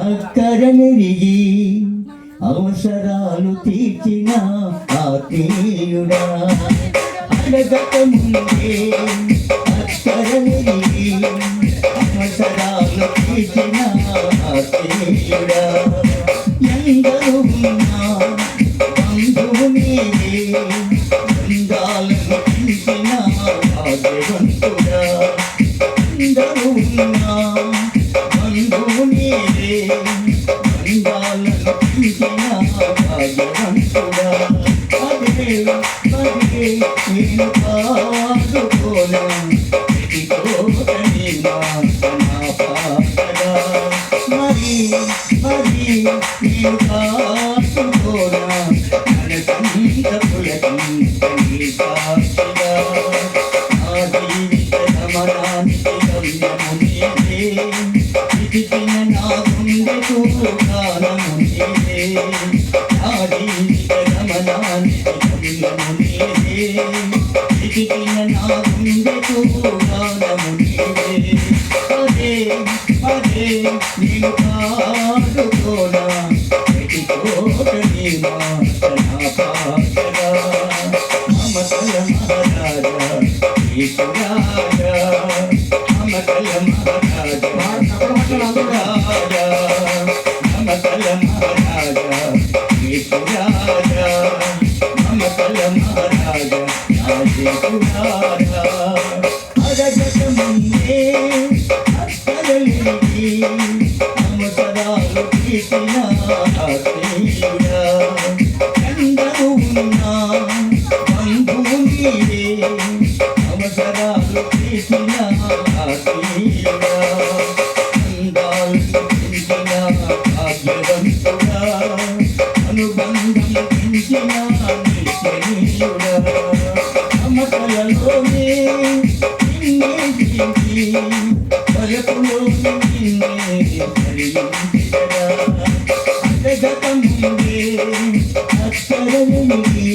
అక్కరనిరిగి అవసరాలు తీర్చిన ఆత్మీయుడా. అడగక ముందే అక్కరనిరిగి అవసరాలు తీర్చిన ఆత్మీయుడా. ఎందరూ ఉన్నా బంధువు నీవే బృందాలను తీసిన భాగ్యవంతుడా ఎందరూ ఉన్నా అదే నేను పాడుకోనా ఇదిగోని మరి మరి నేను నా జీవిత గమ్యము నీవే ఇదిగిన నా గుండెకు కాలము నీవే నా జీవిత అదే నేను పాడుకోనా పెట్టుకోకని మాట నా పాటగా మమతల మహారాజా ఈశ్వరాజా మమతల మహారాజా రాజా మమతల మహారాజా ఈశ్వరాజా మమతల మహారాజా రాజేశ్వరాజా అరగత ముందే పెంచిన భాగ్యవంతుడా అనుబంధం పెంచిన నిత్యనీయుడా అమతలలోనే నిన్నే జీవి వరకులో నిన్నే హరించరా అడగక ముందే అక్షరముని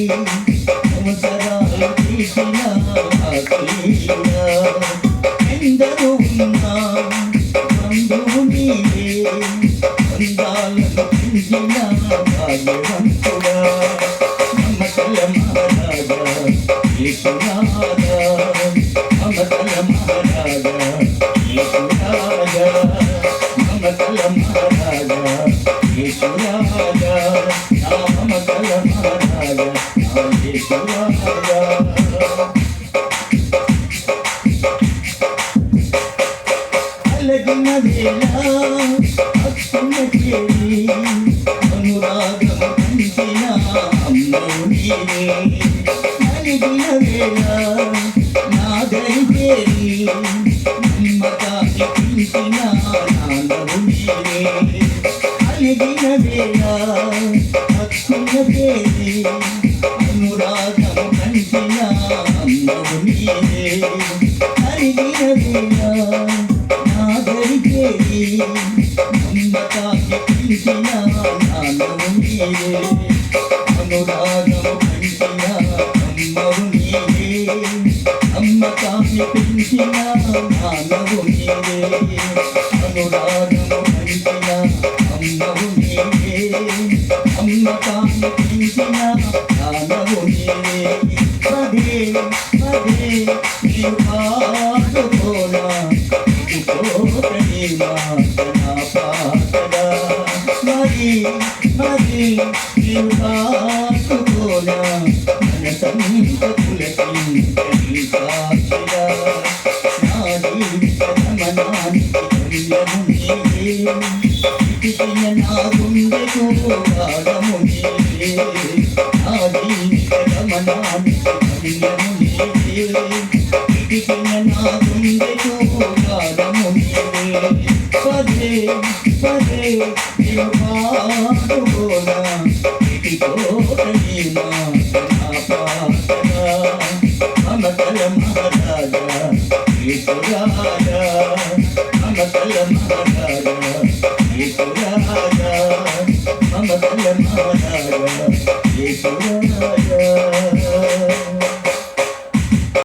అవసరాలు తీసిన ఆత్మీయుడా ఎందరూ ఉన్నా అనురాగం పంచిన అమ్మ నీనే అలిగిన వేళ నా దరి చేరి నమ్మకాన్ని పిలిచిన నాన్నవు నీవే నమ్మకాన్ని పిలిచిన నాన్నవు నీవే అనురాగము పంచిన అమ్మవు నీవే నమ్మకాన్ని పిలిచిన నాన్నవు నీవే పదే పదే నీవు పాడుకోనా మరి మరి నీవు కాసుకోనా మన సంతకులకి గాఢము నీవే నా జీవిత గమనానికి i'm and